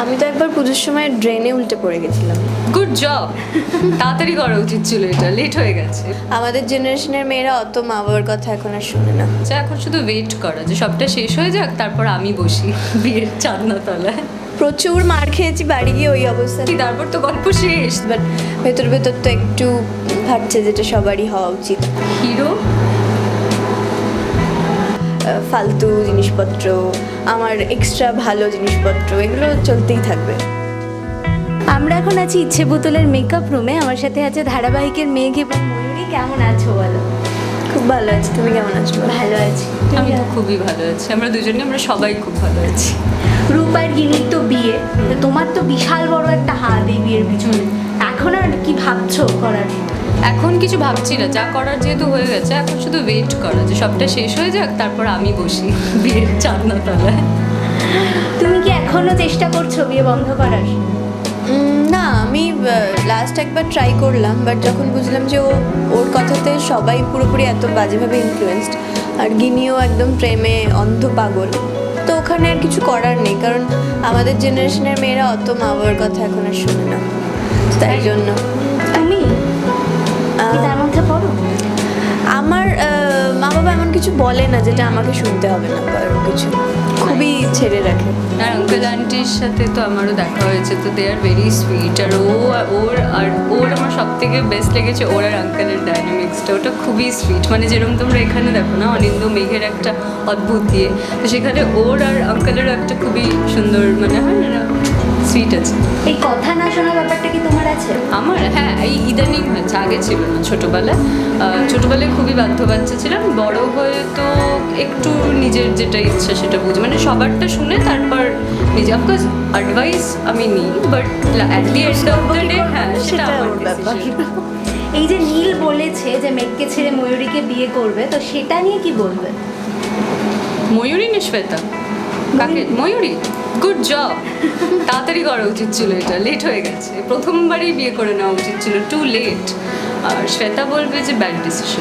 আমি তো একবার পুজোর সময় ড্রেনে উল্টে পড়ে গেছিলাম। গুড জব তাড়াতাড়ি করা উচিত ছিল এটা লেট হয়ে গেছে। আমাদের জেনারেশনের মেয়েরা অত মা বাবার কথা এখন আর শোনে না। আচ্ছা এখন শুধু ওয়েট করা যে সবটা শেষ হয়ে যাক তারপর আমি বসি বিয়ের চাঁদনা তলায় প্রচুর মার খেয়েছি বাড়ি গিয়ে ওই অবস্থা তারপর তো গল্প শেষ বাট ভেতর ভেতর তো একটু ভাবছে যেটা সবারই হওয়া উচিত। হিরো? ফালতু জিনিসপত্র আমার এক্সট্রা ভালো জিনিসপত্র এগুলো চলতেই থাকবে। আমরা এখন আছি ইচ্ছে বোতলের মেকআপ রুমে আমার সাথে আছে ধারাবাহিকের মেঘ এবং ময়ূরী। কেমন আছো বলো? খুব ভালো আছি। তুমি কেমন আছো? ভালো আছি। আমি তো খুবই ভালো আছি। আমরা দুজনে আমরা সবাই খুব ভালো আছি। রূপার গিনির তো বিয়ে। তো তোমার তো বিশাল বড় একটা হাত এই বিয়ের পিছনে। এখন আর কি ভাবছ করার? এখন কিছু ভাবছি না যা করার যেহেতু হয়ে গেছে এখন শুধু ওয়েট করা যে সবটা শেষ হয়ে যাক তারপর আমি বসি বিয়ের চাঁদনা তলায় তুমি কি এখনও চেষ্টা করছ বিয়ে বন্ধ করার? না আমি লাস্ট একবার ট্রাই করলাম বাট যখন বুঝলাম যে ও ওর কথাতে সবাই পুরোপুরি এত বাজেভাবে ইনফ্লুয়েসড আর গিনিও একদম প্রেমে অন্ধ পাগল তো ওখানে আর কিছু করার নেই কারণ আমাদের জেনারেশনের মেয়েরা অত মা বাবার কথা এখন আর শোনে না। তাই জন্য। তুমি? তার মধ্যে পড়ো? আমার মা বাবা এমন কিছু বলে না যেটা আমাকে শুনতে হবে না বা কিছু। খুবই ছেড়ে রাখে। আর আঙ্কেল আন্টির সাথে তো আমারও দেখা হয়েছে তো দে আর ভেরি সুইট আর ও ওর আর ওর আমার সব থেকে বেস্ট লেগেছে ওর আর আঙ্কেলের ডাইনামিক্সটা ওটা খুবই সুইট মানে যেরকম তোমরা এখানে দেখো না অনিন্দ মেঘের একটা অদ্ভুত দিয়ে তো সেখানে ওর আর আঙ্কেলেরও একটা খুবই সুন্দর মানে হয় না সুইট আছে। এই কথা না শোনা ব্যাপারটা কি তোমার আছে? আমার? হ্যাঁ এই ইদানিং হয়েছে আগে ছিল না ছোটোবেলায়। ছোটোবেলায় খুবই বাধ্য বাচ্চা ছিলাম বড় হয়ে তো একটু নিজের যেটা ইচ্ছা সেটা বুঝি। মানে সবারটা শুনে তারপর নিজে অফকোর্স অ্যাডভাইস আমি নিই but at the end of the day হ্যাঁ সেটা আমার ব্যাপার। এই যে নীল বলেছে যে মেঘকে ছেড়ে ময়ূরীকে বিয়ে করবে তো সেটা নিয়ে কি বলবে? ময়ূরী না শ্বেতা কাকে? ময়ূরী? গুড জব তাড়াতাড়ি করা উচিত ছিল এটা লেট হয়ে গেছে। প্রথমবারই বিয়ে করে নেওয়া উচিত ছিল টু লেট আর শ্বেতা বলবে যে ব্যাড ডিসিশন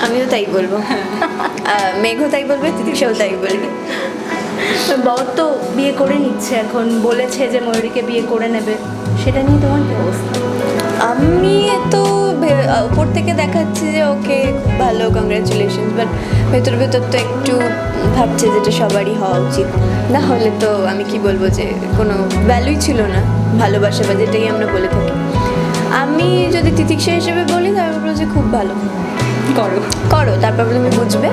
আমিও তাই বলব। আহ, মেঘও তাই বলবে তিতিক্ষাও তাই বলবে। বর তো বিয়ে করে নিচ্ছে এখন বলেছে যে ময়ূরীকে বিয়ে করে নেবে। সেটা নিয়ে তোমার কি অবস্থা? আমি তো উপর থেকে দেখাচ্ছে যে ওকে খুব ভালো কংগ্রাচুলেশন বাট ভেতর ভেতর তো একটু ভাবছে যেটা সবারই হওয়া উচিত। না হলে তো আমি কি বলব যে কোনো ভ্যালুই ছিল না ভালোবাসা বা যেটাই আমরা বলে থাকি। আমি যদি তিতিক্ষা হিসেবে বলি তারপর বলব যে খুব ভালো। করো। করো তারপর তুমি বুঝবে।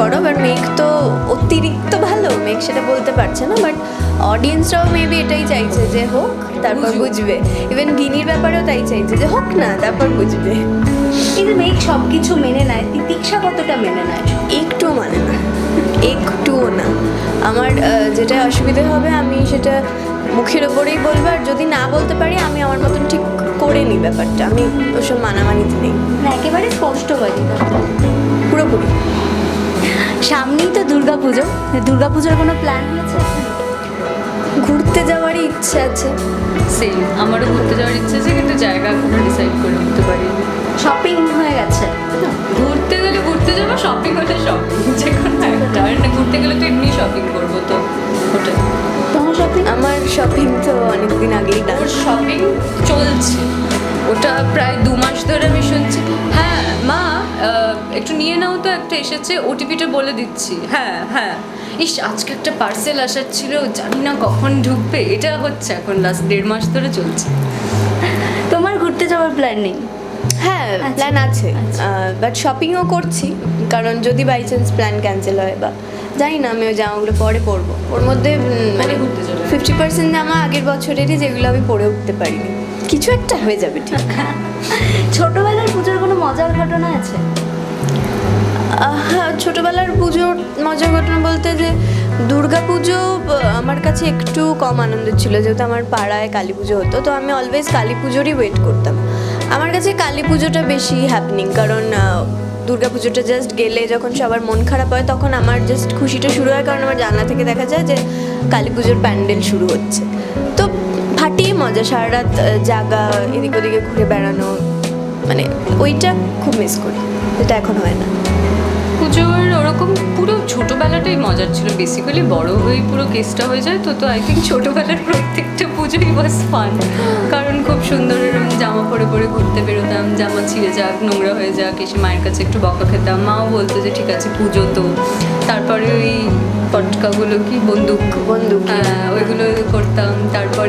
করো বাট মেঘ তো অতিরিক্ত ভালো। মেঘ সেটা বলতে পারছে না বাট অডিয়েন্সরাও মেবি এটাই চাইছে যে হোক তারপর বুঝবে। ইভেন গিনির ব্যাপারেও তাই চাইছে যে হোক না তারপর বুঝবে। কিন্তু মেঘ সব কিছু মেনে নেয় তিতিক্ষা কতটা মেনে নেয়? একটুও মানে না একটুও না। আমার যেটা অসুবিধে হবে আমি সেটা মুখের ওপরেই বলব আর যদি না বলতে পারি আমি আমার মতন ঠিক করে নিই ব্যাপারটা। আমি ওসব মানামানিতে নেই। না একেবারে স্পষ্টবাদী পুরোপুরি। সামনেই তো দুর্গা পুজো দুর্গা পুজোর কোনো প্ল্যান হয়েছে? ঘুরতে যাওয়ারই ইচ্ছে আছে। সেম আমারও ঘুরতে যাওয়ার ইচ্ছে আছে কিন্তু জায়গা এখনও ডিসাইড করে উঠতে পারিনি। শপিং হয়ে গেছে। ঘুরতে গেলে ঘুরতে যাব শপিং হলে শপিং যে কোনো একটা। ঘুরতে গেলে তো এমনি শপিং করব তো ওটাই। তোমার শপিং আমার শপিং তো অনেকদিন আগেই ডান ওর শপিং চলছে। ওটা প্রায় দু মাস ধরে আমি শুনছি এসেছে ওটিপিটা বলে দিচ্ছি। হ্যাঁ হ্যাঁ। ইস আজকে একটা পার্সেল আসার ছিল জানি না কখন ঢুকবে এটা হচ্ছে এখন লাস্ট দেড় মাস ধরে চলছে। তোমার ঘুরতে যাওয়ার প্ল্যান নেই? হ্যাঁ আচ্ছা। প্ল্যান আছে। আচ্ছা। বাট শপিংও করছি কারণ যদি বাই চান্স প্ল্যান ক্যান্সেল হয় বা জানি না আমি ওই জামাগুলো পরে পরবো। ওর মধ্যে মানে। ফিফটি পার্সেন্ট জামা আগের বছরেরই যেগুলো আমি পরে উঠতে পারিনি। কিছু একটা হয়ে যাবে ঠিক। ছোটবেলার পুজোর কোনো মজার ঘটনা আছে? ছোটোবেলার পুজোর মজার ঘটনা বলতে যে দুর্গা পুজো আমার কাছে একটু কম আনন্দের ছিল, যেহেতু আমার পাড়ায় কালী পুজো হতো, তো আমি অলওয়েজ কালী পুজোরই ওয়েট করতাম। আমার কাছে কালী পুজোটা বেশি হ্যাপনিং কারণ দুর্গা পুজোটা জাস্ট গেলে যখন সবার মন খারাপ হয়, তখন আমার জাস্ট খুশিটা শুরু হয়, কারণ আমার জানলা থেকে দেখা যায় যে কালী পুজোর প্যান্ডেল শুরু হচ্ছে। তো ফাটিয়ে মজা সারা রাত জাগা, এদিক ওদিকে ঘুরে বেড়ানো মানে ওইটা খুব মিস করি, যেটা এখন হয় না। পুজোর ওরকম পুরো ছোটোবেলাটাই মজার ছিল। বেসিক্যালি বড় হয়ে পুরো কেসটা হয়ে যায়। তো তো আই থিঙ্ক ছোটোবেলার প্রত্যেকটা পুজোই ওয়াজ ফান কারণ খুব সুন্দর এরকম জামা পরে পরে ঘুরতে বেরোতাম। জামা ছিঁড়ে যাক নোংরা হয়ে যাক। এসে মায়ের কাছে একটু বকা খেতাম। মাও বলতো যে ঠিক আছে পুজো তো। তারপরে ওই পটকাগুলো কি বন্দুক। বন্দুক, হ্যাঁ ওইগুলো করতাম।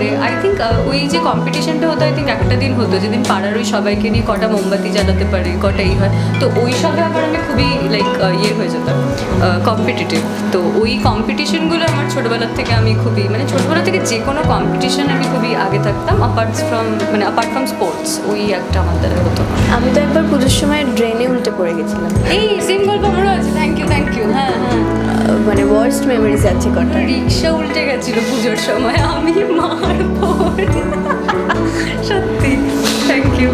তারপরে আই থিঙ্ক ওই যে কম্পিটিশনটা হতো আই থিঙ্ক একটা দিন হতো যেদিন পাড়ার ওই সবাইকে নিয়ে কটা মোমবাতি জ্বালাতে পারে কটা এই হয়। তো ওই সবে আবার আমি খুবই লাইক ইয়ে হয়ে যেতাম কম্পিটিটিভ তো ওই কম্পিটিশনগুলো আমার ছোটোবেলার থেকে আমি খুবই মানে ছোটোবেলা থেকে যে কোনো কম্পিটিশন আমি খুবই আগে থাকতাম অ্যাপার্ট ফ্রম মানে অ্যাপার্ট ফ্রম স্পোর্টস ওই একটা আমার দ্বারা হতো। আমি তো একবার পুজোর সময় ড্রেনে উল্টে পড়ে গেছিলাম। এই সেম গল্প আমারও আছে থ্যাংক ইউ থ্যাংক ইউ হ্যাঁ হ্যাঁ। মানে ওয়ার্স্ট মেমোরিজ আছে কটা। রিক্সা উল্টে গেছিল পুজোর সময় আমি মার পর সত্যি থ্যাংক ইউ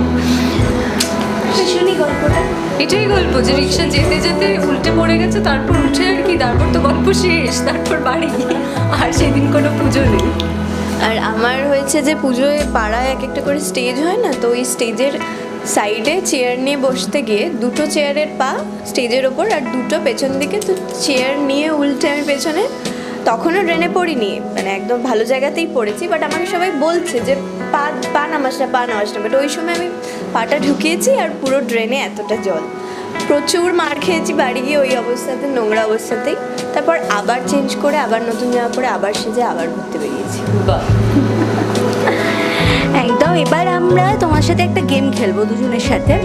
শুনি গল্পটা। এটাই গল্প যে রিক্সা যেতে যেতে উল্টে পড়ে গেছে তারপর উঠে আর কি তারপর তো গল্প শেষ তারপর বাড়ি। আর সেদিন কোনো পুজো নেই। আর আমার হয়েছে যে পুজোয় পাড়ায় এক একটা করে স্টেজ হয় না তো ওই স্টেজের সাইডে চেয়ার নিয়ে বসতে গিয়ে দুটো চেয়ারের পা স্টেজের ওপর আর দুটো পেছন দিকে তো চেয়ার নিয়ে উল্টে আমি পেছনে তখনও ড্রেনে পড়িনি। মানে একদম ভালো জায়গাতেই পড়েছি বাট আমাকে সবাই বলছে যে পা পা নামাস না পা নামাস না। বাট ওই সময় আমি পাটা ঢুকিয়েছি আর পুরো ড্রেনে এতটা জল। প্রচুর মার খেয়েছি বাড়ি গিয়ে ওই অবস্থাতে নোংরা অবস্থাতেই। তারপর আবার চেঞ্জ করে আবার নতুন জামা পরে আবার সেজে আবার ঘুরতে বেরিয়েছি। বাহ। একদম এবার আমরা তোমার সাথে একটা গেম খেলব দুজনের সাথে।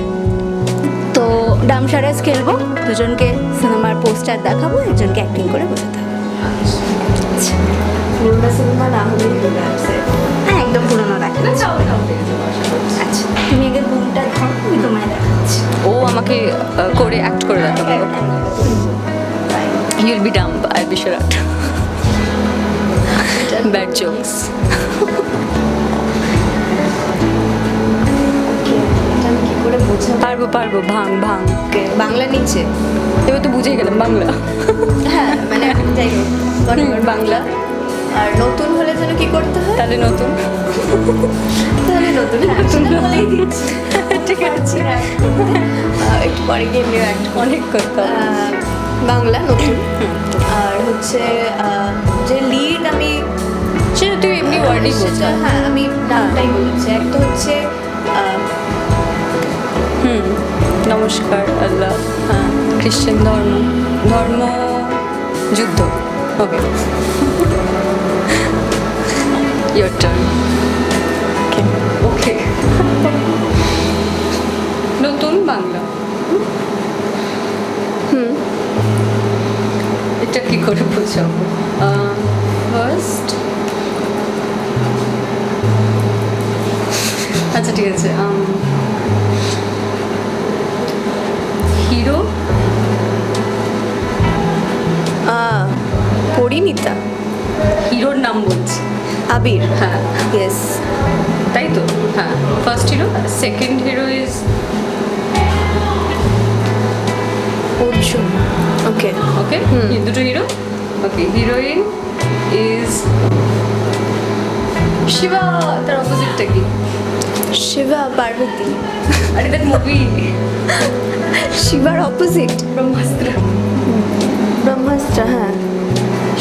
তো ডামসারাজ খেলব দুজনকে সিনেমার পোস্টার দেখাবো একজনকে অ্যাক্টিং করে বোঝাতে হবে পুরোনো সিনেমা না হলেই হ্যাঁ একদম পুরোনো দেখা আচ্ছা তুমি আগে ঘুমটা খাও আমি তোমায় দেখাচ্ছি। ও আমাকে করে অ্যাক্ট করে দেখাবে। You'll be dump I be sure bad jokes আমি কি করে বোঝাবো? পারব পারব ভাং ভাং বাংলা নিচে। এবার তো বুঝেই গেলাম বাংলা। হ্যাঁ মানে যাই হোক বাংলা। আর নতুন হলে যেন কি করতে হয়? তাহলে নতুন। তাহলে নতুন হ্যাঁ বলেই দিচ্ছি। ঠিক আছে। আহ, একটু পরে গিয়ে এমনিও একটা অনেক কথা। বাংলা নতুন। আর হচ্ছে যে লিড আমি সেটা তুই এমনি ওয়ার্ডই সেটা বলছিস হ্যাঁ আমি নামটাই বলেছি। একটা হচ্ছে হুম নমস্কার আল্লাহ। হ্যাঁ খ্রিশ্চান ধর্ম ধর্ম যুদ্ধ ওকে ইয়োর টার্ন ওকে নতুন বাংলা। হুম। এটা কি করে বোঝাবো? ফার্স্ট আচ্ছা ঠিক আছে হিরো পরিণীতা। হিরোর নাম বলছি। আবির। হ্যাঁ। ইয়েস তাই তো? হ্যাঁ। First hero second hero is Arjun. Okay okay দুটো hero okay heroine is Shiva তার অপোজিটটা কি? শিবা পার্বতী আরে দ্যাট মুভি শিবার অপোজিট ব্রহ্মাস্ত্র। ব্রহ্মাস্ত্র হ্যাঁ।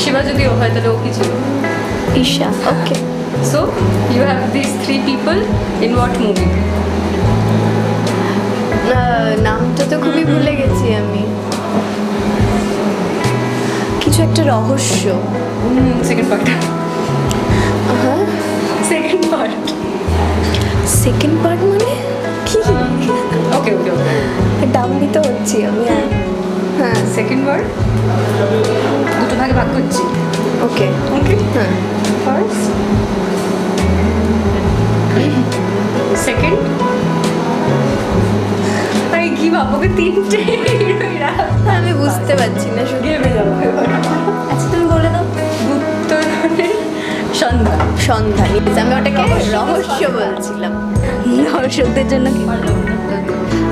শিবা যদি ও হয় তাহলে ও কি ছিল? Isha okay so you have this three people in what movie নামটা তো খুবই ভুলে গেছি আমি। কিছু একটা রহস্য। সেকেন্ড পার্ট হ্যাঁ সেকেন্ড পার্ট সেকেন্ড পার্ট মানে? কি? ওকে ওকে ওকে ডাম্বিত হচ্ছি আমি। হ্যাঁ হ্যাঁ সেকেন্ড ওয়ার্ড দুটো ভাগে করছি। ওকে ওকে হ্যাঁ ফার্স্ট সেকেন্ড আরে কি ভাবো তিনটে আমি বুঝতে পারছি না শুধু আচ্ছা তুমি বলে দাও উত্তরণের সন্ধ্যা Yes, আমি ওটাকে রহস্য বলছিলাম। দর্শকদের জন্য কি?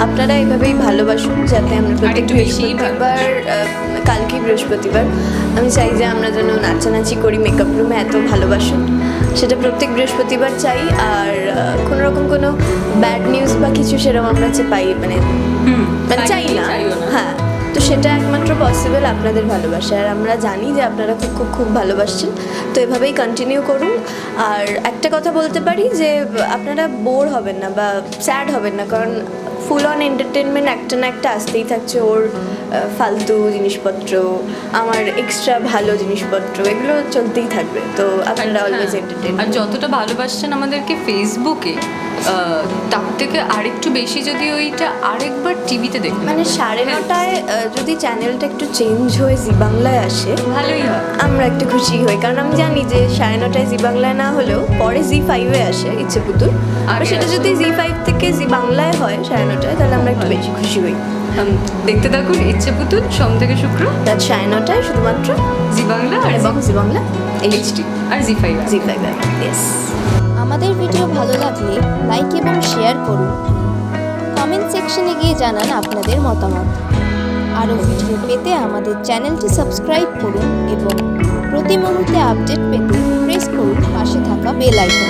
আপনারা এইভাবেই ভালোবাসুন যাতে আমরা প্রত্যেক বৃহস্পতিবার কালকে বৃহস্পতিবার আমি চাই যে আমরা যেন নাচানাচি করি মেকআপ রুমে এত ভালোবাসুন। সেটা প্রত্যেক বৃহস্পতিবার চাই আর কোনো রকম কোনো ব্যাড নিউজ বা কিছু সেরকম আমরা যে পাই মানে মানে চাই না। না। হ্যাঁ তো সেটা একমাত্র পসিবল আপনাদের ভালোবাসা। আর আমরা জানি যে আপনারা খুব খুব খুব ভালোবাসছেন তো এভাবেই কন্টিনিউ করুন। আর একটা কথা বলতে পারি যে আপনারা বোর হবেন না বা স্যাড হবেন না কারণ ফুল অন এন্টারটেনমেন্ট একটা না একটা আসতেই থাকছে ওর ফালতু জিনিসপত্র আমার এক্সট্রা ভালো জিনিসপত্র এগুলো চলতেই থাকবে। তো আপনারা অলওয়েজ হ্যাঁ, এন্টারটেন আর যতটা ভালোবাসছেন আমাদেরকে ফেসবুকে তার থেকে আরেকটু বেশি যদি ওইটা আরেকবার টিভিতে দেখবেন মানে সাড়ে নটায় যদি চ্যানেলটা একটু চেঞ্জ হয়ে জি বাংলায় আসে ভালোই হয়। আমরা একটু খুশি হই। কারণ আমি জানি যে সাড়ে নটায় জি বাংলায় না হলেও পরে জি ফাইভে আসে ইচ্ছে পুতুল। আর সেটা যদি জি ফাইভ থেকে জি বাংলায় হয় সাড়ে নটায় তাহলে আমরা একটু বেশি খুশি হই। দেখতে থাকুন ইচ্ছে পুতুল সোম থেকে শুক্র? রাত সাড়ে নটায় শুধুমাত্র? জি বাংলা আর এবং জি বাংলা এইচডি আর জি ফাইভ জি ফাইভে ইয়েস আমাদের ভিডিও ভালো লাগলে লাইক এবং শেয়ার করুন। কমেন্ট সেকশনে গিয়ে জানান আপনাদের মতামত। আরও ভিডিও পেতে আমাদের চ্যানেলটি সাবস্ক্রাইব করুন এবং প্রতি মুহূর্তে আপডেট পেতে প্রেস করুন পাশে থাকা বেল আইকন